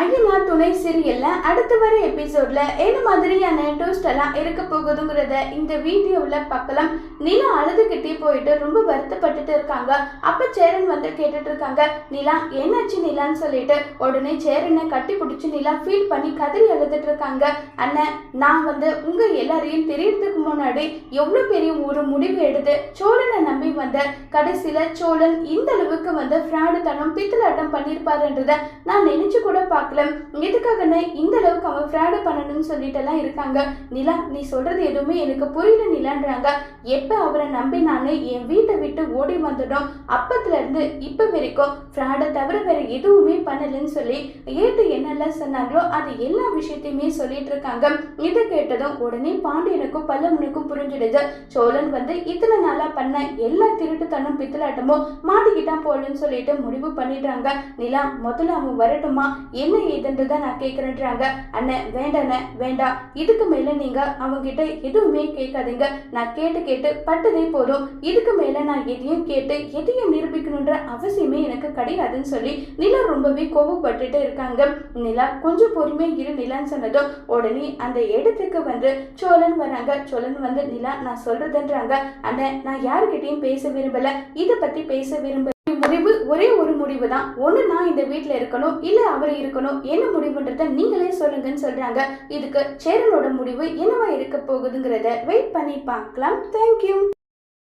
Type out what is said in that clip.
ஐயனார் துணை சீரியல்ல அடுத்து வர எபிசோட்ல என்ன மாதிரியான டோஸ்ட் எல்லாம் இருக்க போகுதுங்கிறத இந்த வீடியோவில் பார்க்கலாம். நிலா அழுதுகிட்டே போயிட்டு ரொம்ப வருத்தப்பட்டுட்டு இருக்காங்க. அப்ப சேரன் வந்து கேட்டுட்டு இருக்காங்க நிலா என்னாச்சு நிலான்னு சொல்லிட்டு? உடனே சேரனை கட்டி பிடிச்சி நிலா ஃபீல் பண்ணி கதறி அழுதுட்டு இருக்காங்க. அண்ணன் நான் வந்து உங்க எல்லாரையும் தெரியறதுக்கு முன்னாடி எவ்வளவு பெரிய ஒரு முடிவு எடுத்து சோழனை நம்பி வந்த கடைசியில சோழன் இந்த அளவுக்கு வந்து ஃப்ராடு தனம் பித்தலாட்டம் பண்ணியிருப்பாருன்றத நான் நினைச்சு கூட பார்க்கல எதுக்காகன்னு இந்த அளவுக்கு அவன் ஃப்ராடு பண்ணணும்னு சொல்லிட்டு எல்லாம் இருக்காங்க? நிலா நீ சொல்றது எதுவுமே எனக்கு புரியல நிலான்றாங்க. எப்ப அவரை நம்பி நான் என் வீட்டை விட்டு ஓடி வந்துடும் அப்பத்துல இருந்து இப்ப வரைக்கும் ஃப்ராடை தவிர வேற எதுவுமே பண்ணலன்னு சொல்லி ஏட்டு என்னெல்லாம் சொன்னாங்களோ அது எல்லா விஷயத்தையுமே சொல்லிட்டு இருக்காங்க. இதை கேட்டதும் உடனே பாண்டியனுக்கும் பல்லவனுக்கும் புரிஞ்சிடுது. சோழன் வந்து இத்தனை நாளா பண்ண எல்லா திருட்டுத்தனம் பித்தலாட்டமும் மாட்டிக்கிட்டான் போலன்னு சொல்லிட்டு முடிவு பண்ணிடுறாங்க நிலா முதல்ல அவன் வரட்டுமா? என்ன ஏதுன்றத நான் கேட்கறேன்றாங்க. அண்ணன் வேண்டாண்ண வேண்டாம் இதுக்கு மேல நீங்க அவங்க கிட்ட எதுவுமே கேட்காதீங்க. நான் கேட்டு கேட்டு பட்டதே போதும். இதுக்கு மேல நான் எதையும் கேட்டு எதையும் நிரூபிக்கணுன்ற அவசியமே எனக்கு கிடையாதுன்னு சொல்லி நிலா ரொம்பவே கோபப்பட்டுட்டு இருக்காங்க. நிலா கொஞ்சம் பொறுமையாக இரு நிலான்னு சொன்னதும் உடனே அந்த இடத்துக்கு வந்து சோழன் வராங்க. சோழன் வந்து நிலா நான் சொல்றதுன்றாங்க. அண்ணன் நான் யாருக்கிட்டையும் பேச விரும்பல. இதை பத்தி பேச விரும்பல அறிவு ஒரே ஒரு முடிவு தான். ஒன்று நான் இந்த வீட்டில் இருக்கணும் இல்லை அவர் இருக்கணும் என்ன முடிவுன்றத நீங்களே சொல்லுங்கன்னு சொல்றாங்க. இதுக்கு சேரனோட முடிவு என்னவா இருக்க போகுதுங்கிறத வெயிட் பண்ணி பார்க்கலாம். தேங்க்யூ